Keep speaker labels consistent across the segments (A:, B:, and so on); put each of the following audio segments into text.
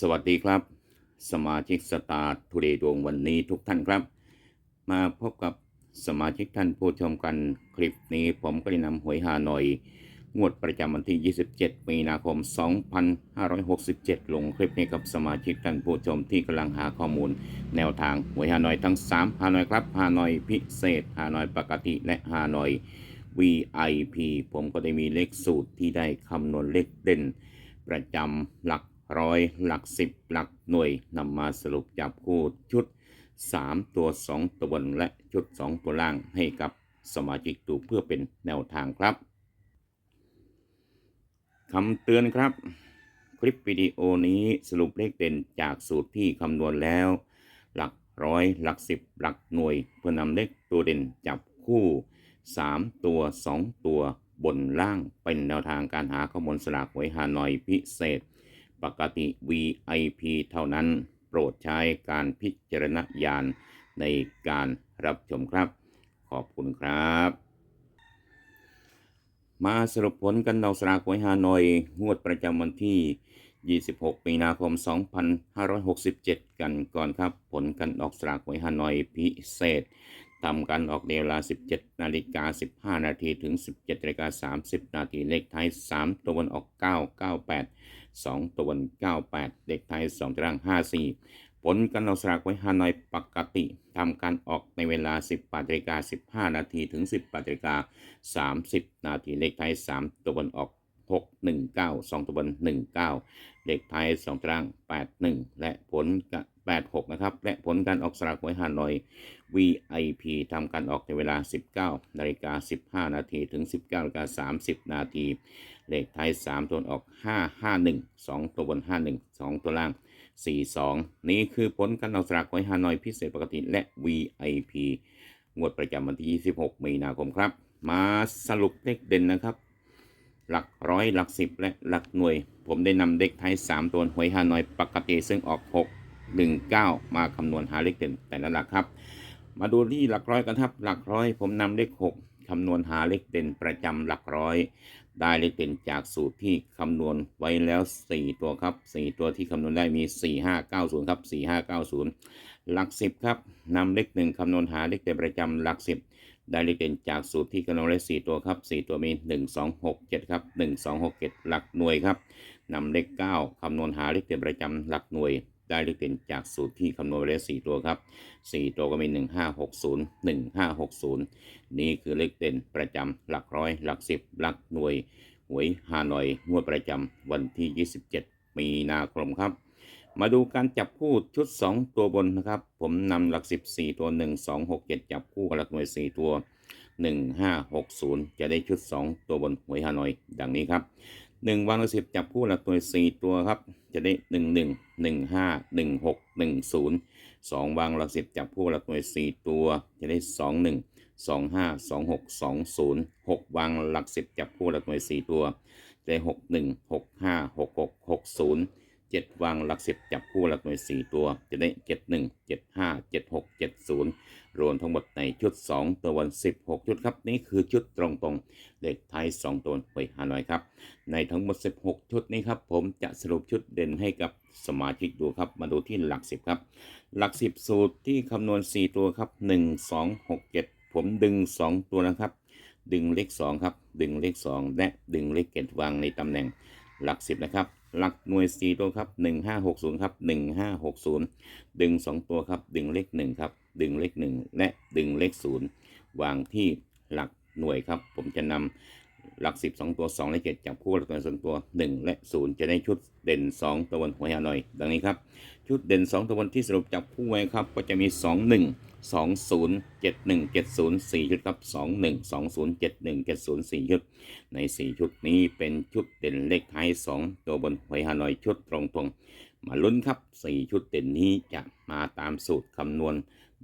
A: สวัสดีครับ สมาชิกสตาร์ทูเดย์ดวงวันนี้ทุกท่านครับ มาพบกับสมาชิกท่านผู้ชมกันคลิปนี้ผมก็ได้นำหวยฮานอย งวดประจำวันที่ 27 มีนาคม 2567 ลงคลิปนี้กับสมาชิกท่านผู้ชมที่กำลังหาข้อมูล แนวทางหวยฮานอยทั้ง 3 ฮานอยครับ ฮานอยพิเศษ ฮานอยปกติและฮานอย VIP ผมก็ได้มีเลขสูตรที่ได้คำนวณเลขเด่น ประจำหลัก ร้อยหลักสิบหลักหน่วยนำมาสรุปจับคู่ชุด 3 ตัว 2 ตัวบนและชุด 2 ตัวล่างให้กับสมาชิกดูเพื่อเป็นแนวทางครับคำเตือนครับ คลิปวิดีโอนี้สรุปเลขเด่นจากสูตรที่คำนวณแล้ว หลักร้อยหลักสิบหลักหน่วย เพื่อนำเลขตัวเด่นจับคู่ 3 ตัว 2 ตัวบนล่างเป็นแนวทางการหาข้อมูลสลากหวยฮานอยพิเศษ ปกติ VIP เท่านั้น โปรดใช้การพิจารณญาณในการรับชมครับ ขอบคุณครับ มาสรุปผลกันดอกสลากหวยฮานอย งวดประจำวันที่ 26 มีนาคม 2567 กันก่อนครับ ผลกันออกสลากหวยฮานอยพิเศษทำการออกเวลา 17 นาฬิกา 15 นาที ถึง 17นาฬิกา 30 นาที เลขท้าย 3 ตัวบนออก 998 2ตัวน 98 เด็กไทย2ตาราง 54 ผลการออกสลากไว้ฮานอยปกติทำการออกในเวลา 18นาฬิกา15 นาทีถึง 18นาฬิกา30 นาทีเลขไทย 3ตัวบนออก 619 2ตัวบน19เลขท้าย2 ตาราง 81 และผลกะ 86 นะครับ และผลการออกสลากหวยฮานอย VIP ทำการออกในเวลา 19นาฬิกา15 นาทีถึง 19นาฬิกา30 นาที เลขท้าย 3 ตัวออก 551 2 ตัวบน 51 2 ตัวล่าง 42 นี่คือผลการออกสลากหวยฮานอยพิเศษปกติและ VIP งวดประจำวันที่ 26 มีนาคมครับ มาสรุปเลขเด่นนะครับ หลักร้อยหลักสิบและหลักหน่วย ผมได้นำเลขท้าย 3 ตัวหวยฮานอยปกติซึ่งออก 6 1 9 มาคำนวณหาเลขเด่นแต่ละหลักครับ มาดูที่หลักร้อยกันครับ หลักร้อยผมนำเลข 6คำนวณหาเลขเด่นประจำหลักร้อย ได้เลขเด่นจากสูตรที่คำนวณไว้แล้ว 4 ตัวครับ 4 ตัวที่คำนวณได้มี 4 5 9 0 ครับ 4 5 9 0 หลัก 10 ครับนำเลขหนึ่งคำนวณหาเลขเด่นประจำหลัก 10ได้เลขเด่นจากสูตรที่คำนวณได้4ตัวครับ4ตัวมี1 2 6 7ครับ1 2 6 7หลักหน่วยครับนำเลข9คำนวณหาเลขเด่นประจำหลักหน่วย ได้เลขเด่นจากสูตรที่คำนวณไว้แล้ว4ตัวครับ4ตัวก็มี1 5 6 0 1 5 6 0นี่คือเลขเด่นประจำหลักร้อย หลักสิบหลักหน่วยหวยฮานอยงวดประจำวันที่ 27 มีนาคมครับ มาดูการจับคู่ชุด 2 ตัวบนนะครับ ผมนำหลัก 14 ตัว 1 2 6 7 จับคู่กับหลักหน่วย 4 ตัว 1 5 6 0 จะได้ชุด 2 ตัวบนหวยฮานอย ดังนี้ครับ 1 วางหลักสิบจับคู่หลักหน่วย 4 ตัวครับ จะได้ 1 1 1 5 1 6 1 0 2 วางหลักสิบจับคู่หลักหน่วย 4 ตัว จะได้ 2 1 2 5 2 6 2 0 6 วางหลักสิบจับคู่หลักหน่วย 4 ตัว จะได้ 6 1 6 5 6 6 6 0 7 วางหลักสิบจับคู่หลักหน่วย 4 ตัว จะได้ 7 1 7 5 7 6 7 0 รวมทั้งหมดในชุด 2 ตัววัน16 ชุดครับ นี่คือชุดตรงๆเลขท้าย 2 ตัวหวยฮานอยครับ ในทั้งหมด 16 ชุดนี้ครับ ผมจะสรุปชุดเด่นให้กับสมาชิกดูครับ มาดูที่หลัก 10 ครับ หลัก 10 สูตรที่คำนวณ 4 ตัวครับ 1 2 6 7 ผมดึง 2 ตัวนะครับ ดึงเลข 2 ครับ ดึงเลข 2 และดึงเลขเกตวางในตำแหน่งหลัก 10 นะครับ หลักหน่วย 4 ตัวครับ 1560 ครับ 1560 ดึง 2 ตัวครับ ดึงเลข1ครับ ดึงเลข1และดึงเลข0วางที่หลักหน่วยครับ ผมจะนำ หลัก 10 2 ตัว 2 และ 7จับคู่หลักหน่วยสองตัว 1 และ 0 จะได้ชุดเด่น 2 ตัวบนหัวหน่อย ดังนี้ครับ ชุดเด่น 2 ตัวบนที่สรุปจับคู่ไว้ครับ ก็จะมี 2 1 2 0 7 1 7 0 4 ชุดครับ 2 1 2 0 7 1 7 0 4 ชุด ใน 4 ชุดนี้เป็นชุดเด่นเลขท้าย 2 ตัวบนหวยฮานอยชุดตรงๆมาลุ้นครับ 4 ชุดเด่นนี้จะมาตามสูตรคำนวณ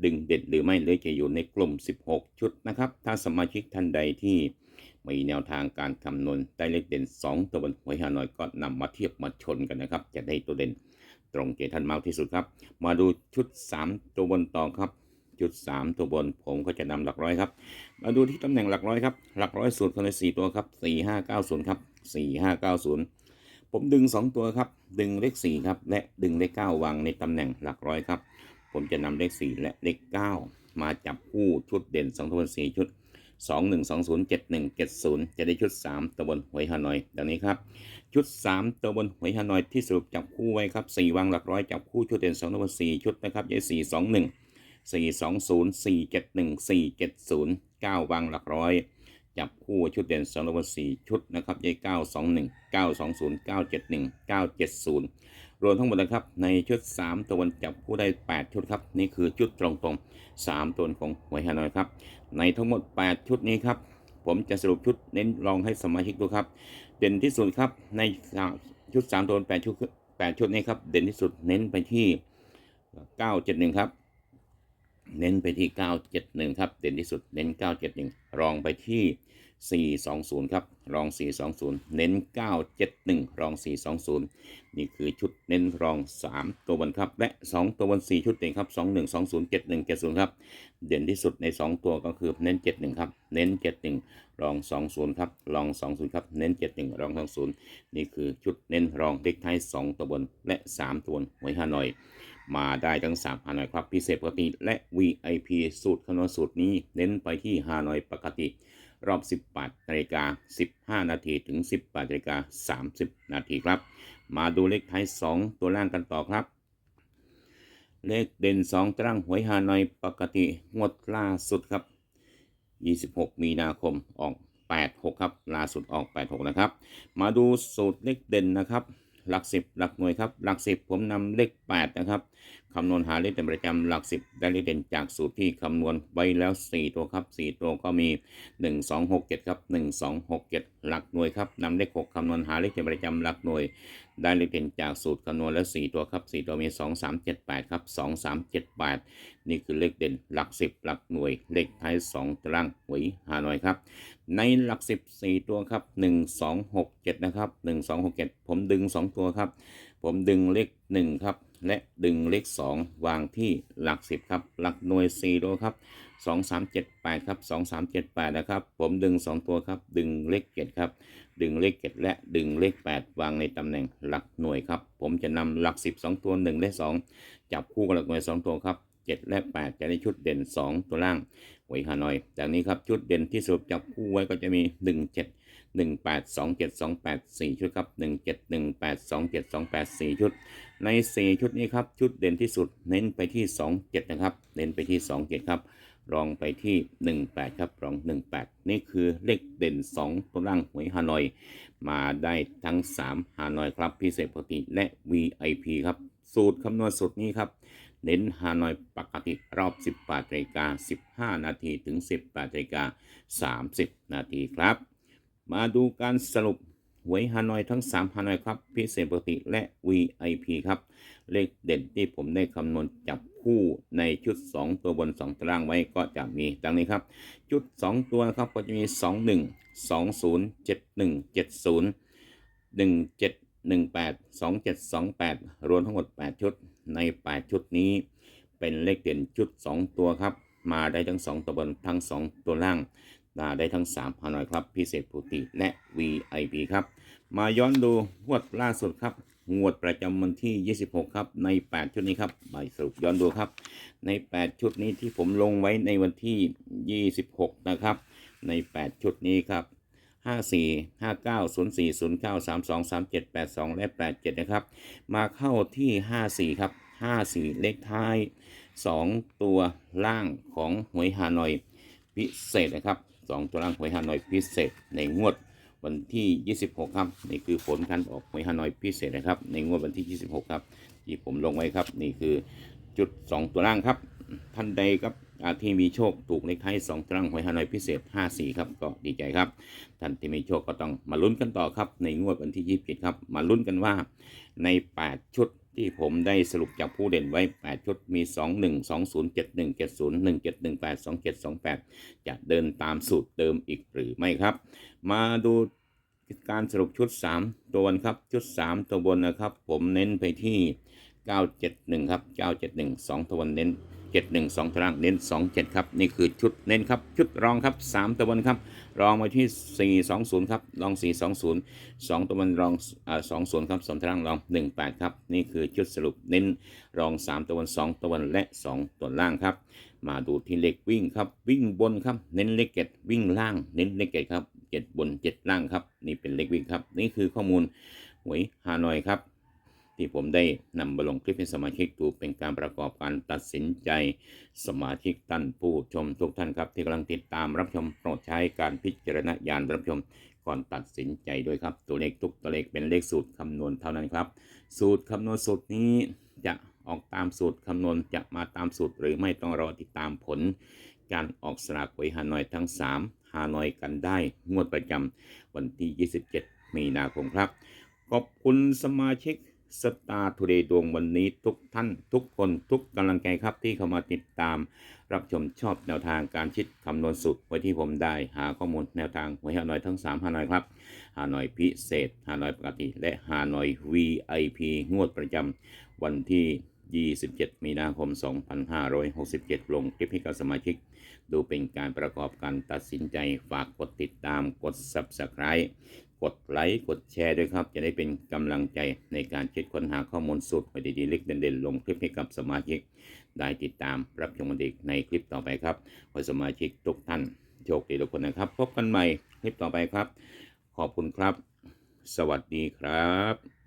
A: ดึงเด็ดหรือไม่หรือจะอยู่ในกลุ่ม 16 ชุดนะครับ ถ้าสมาชิกท่านใดที่ มีแนวทางการคำนวณได้เลขเด่น 2 ตัวบนหวยฮานอยก็นำมาเทียบมาชนกันนะครับ จะได้ตัวเด่นตรงเกท่านมากที่สุดครับ มาดูชุด 3 ตัวบนต่อครับชุด3ตัวบนผมก็จะนำหลักร้อยครับ มาดูที่ตำแหน่งหลักร้อยครับ หลักร้อยสูตรคนละสี่ตัวครับ 4590 ครับ 4590 ผมดึง 2 ตัวครับ ดึงเลข4ครับ และดึงเลข9วางในตำแหน่งหลักร้อยครับ ผมจะนำเลข 4 และเลข 9 มาจับคู่ชุดเด่น2ตัวบน4ชุด 2 1 2 0 7 1 7 0 จะได้ชุด 3 ตัวบนหวยฮานอยดังนี้ครับ ชุด 3 ตัวบนหวยฮานอยที่สรุปจับคู่ไว้ครับ 4 วางหลักร้อยจับคู่ชุดเด่น2ตัวบน4ชุดนะครับยาย4 2 1 4 2 0 4 7 1 4 7 0 9 วางหลักร้อย จับคู่ชุดเด่น2ตัวบน4ชุดนะครับยาย9 2 1 9 2 0 9 7 1 9 7 0 รวมทั้งหมดนะครับในชุด 3 ตัวบนจับคู่ได้ 8 ชุดครับ นี่คือชุดตรงๆ3ตัวของหวยฮานอยครับ ในทั้งหมด 8 ชุดนี้ครับ ผมจะสรุปชุดเน้นลองให้สมาชิกดูครับ เด่นที่สุดครับในชุด3ตัว8ชุด8ชุดนี้ครับ เด่นที่สุดเน้นไปที่ 971 ครับ เน้นไปที่ 971 ครับ เด่นที่สุดเน้น 971 รองไปที่ 420 ครับรอง 420 เน้น 971 รอง 420 นี่คือชุดเน้นรอง 3 ตัวบนครับ และ 2 ตัวบน 4 ชุดเด่นครับ 21 20 71 70 ครับ เด่นที่สุดใน 2 ตัวก็คือเน้น 71 ครับ เน้น 71 รอง 20 ครับ รอง 20 ครับ เน้น 71 รอง 20 นี่คือชุดเน้นรองเด็กไทย 2 ตัวบน และ 3 ตัวบนหวยฮานอย มาได้ทั้ง3ฮานอยครับ พิเศษปกติและ VIP สูตรคำนวณสูตรนี้ เน้นไปที่ฮานอยปกติ รอบ 18นาฬิกา15 นาทีถึง 18นาฬิกา30 นาทีครับ มาดูเลขท้าย 2 ตัวล่างกันต่อครับ เลขเด่น 2 ตรางหวยฮานอยปกติงวดล่าสุดครับ 26 มีนาคมออก 86 ครับล่าสุดออก 86 นะครับ มาดูสูตรเลขเด่นนะครับ หลัก10หลักหน่วยครับ หลัก10ผมนำเลข8นะครับคำนวณหาเลขเด่นประจำหลัก10ได้เลขเด่นจากสูตรที่คำนวณไว้แล้ว4ตัวครับ4ตัวก็มี1 2 6 7ครับ1 2 6 7หลักหน่วยครับนำเลข6คำนวณหาเลขเด่นประจำหลักหน่วย ได้เลขเด่นจากสูตรคำนวณแล้ว4ตัวครับ 4 ตัวมี 2 3 7 8 ครับ 2 3 7 8 นี่คือเลขเด่นหลัก 10 หลักหน่วย เลขท้าย2ตารางหวยฮานอยครับ ในหลัก 10 4 ตัวครับ 1 2 6 7 นะครับ 1 2 6 7 ผมดึง 2 ตัวครับ ผมดึงเลข 1 ครับ และดึงเลข 2 วางที่หลัก 10 ครับ หลักหน่วย 4 ตัวครับ 2 3 7 8 ครับ 2 3 7 8 นะครับ ผมดึง 2 ตัวครับ ดึงเลข 7 ครับ ดึงเลข7และดึงเลข 8 วางในตำแหน่งหลักหน่วยครับ ผมจะนำหลัก 10 2 ตัว 1 และ 2 จับคู่กับหลักหน่วย 2 ตัวครับ 7 และ 8 จะได้ชุดเด่น 2 ตัวล่างหวยฮานอยจากนี้ครับชุดเด่นที่สรุปจับคู่ไว้ก็จะมี 1 7 1 8 2 7 2 8 4 ชุดครับ 1 7 1 8 2 7 2 8 4 ชุด ใน 4 ชุดนี้ครับ ชุดเด่นที่สุดเน้นไปที่ 2 7 นะครับ เน้นไปที่ 2 7 ครับ รองไปที่ 1 8 ครับรอง 1 8 นี่คือเลขเด่น 2 ตัวล่างหวยฮานอย มาได้ทั้ง 3 ฮานอยครับพิเศษปกติและ VIP ครับ สูตรคำนวณสูตรนี้ครับ เน้นฮานอยปกติรอบ 18นาฬิกา15 นาทีถึง 18นาฬิกา30 นาทีครับ มาดูการสรุป หวยฮานอยทั้ง 3 ฮานอยครับ พิเศษปกติและ VIP ครับ เลขเด่นที่ผมได้คำนวณจับคู่ในชุด 2 ตัวบน 2 ตารางไว้ก็จะมีดังนี้ครับ ชุด 2 ตัวนะครับก็จะมี 2 1 2 0 7 1 7 0 1 7 1 8 2 7 2 8 รวมทั้งหมด 8 ชุดใน 8 ชุดนี้ เป็นเลขเด่นชุด 2 ตัวครับ มาได้ทั้ง 2 ตัวบนทั้ง 2 ตัวล่าง มาได้ทั้ง3พานอยครับพิเศษปกติและ VIP ครับมาย้อนดูงวดล่าสุดครับงวดประจำวันที่ 26 ครับ ใน 8 ชุดนี้ครับมาสรุปย้อนดูครับ ใน 8 ชุดนี้ที่ผมลงไว้ในวันที่ 26 นะครับ ใน 8 ชุดนี้ครับ 54 59 04 09 32 37 82 และ 87 นะครับ มาเข้าที่ 54 ครับ 54 เลขท้าย 2 ตัวล่างของหวยฮานอยพิเศษนะครับ 2 ตัวล่างหวยฮานอยพิเศษ ในงวดวันที่ 26 ครับ นี่คือผลการออกหวยฮานอยพิเศษนะครับ ในงวดวันที่ 26 ครับ ที่ผมลงไว้ครับ นี่คือจุด 2 ตัวล่างครับ ท่านใดครับอาที่มีโชคถูกเลขท้าย2ตารางหวยฮานอยพิเศษ 54 ครับ ก็ดีใจครับ ท่านที่มีโชคก็ต้องมาลุ้นกันต่อครับ ในงวดวันที่ 27 ครับ มาลุ้นกันว่าใน 8 ชุด ที่ผมได้สรุปจากผู้เด่นไว้ 8 ชุดมี 2 1 2 0 7 1 7 0 1 7 1 8 2 7 2 8 จะเดินตามสูตรเดิมอีกหรือไม่ครับ มาดูการสรุปชุด 3 ตัวบนครับ ชุด 3 ตัวบนนะครับ ผมเน้นไปที่ 971 ครับ 971 2 ตัวบนเน้น 71 2ตารางเน้น 27 ครับ นี่คือชุดเน้นครับ ชุดรองครับ 3ตัวบนครับ รองมาที่ 420 ครับ รอง 420 2ตัวบนรองอ่า20 ครับสองตารางรอง 18 ครับ นี่คือชุดสรุปเน้นรอง 3ตัวบน2ตัวบนและ 2ตัวล่างครับ มาดูที่เลขวิ่งครับ วิ่งบนครับ เน้นเลขเจ็ดวิ่งล่าง เน้นเลขเจ็ดครับเจ็ดบนเจ็ดล่างครับ นี่เป็นเลขวิ่งครับ นี่คือข้อมูลหวยฮานอยครับ ที่ผมได้นำมาลงคลิปให้สมาชิกดูเป็นการประกอบการตัดสินใจ สมาชิกท่านผู้ชมทุกท่านครับ ที่กำลังติดตามรับชมโปรดใช้การพิจารณญาณรับชมก่อนตัดสินใจด้วยครับ ตัวเลขทุกตัวเลขเป็นเลขสูตรคำนวณเท่านั้นครับ สูตรคำนวณสูตรนี้จะออกตามสูตรคำนวณจะมาตามสูตรหรือไม่ต้องรอติดตามผล การออกสลากหวยฮานอยทั้ง 3 ฮานอยกันได้ งวดประจำวันที่ 27 มีนาคมครับ ขอบคุณสมาชิก สตาร์ทูเดย์ดวงวันนี้ทุกท่านทุกคนทุกกำลังใจครับที่เข้ามาติดตาม รับชมชอบแนวทางการคิดคำนวณสุดไว้ที่ผมได้หาข้อมูลแนวทางหวยฮานอยทั้ง3ฮานอยครับฮานอยพิเศษฮานอยปกติ และฮานอย VIP งวดประจำวันที่27 มีนาคม 2567 ลงคลิปให้กับสมาชิก ดูเป็นการประกอบการตัดสินใจฝากกดติดตามกด Subscribe กดไลค์กดแชร์ด้วยครับ จะได้เป็นกำลังใจในการคิดค้นหาข้อมูลสุดไว้ดีๆเล็กเด่นๆ ลงคลิปให้กับสมาชิก ได้ติดตามรับชมกันอีกในคลิปต่อไปครับขอสมาชิกทุกท่านโชคดีทุกคนนะครับ พบกันใหม่คลิปต่อไปครับ ขอบคุณครับ สวัสดีครับ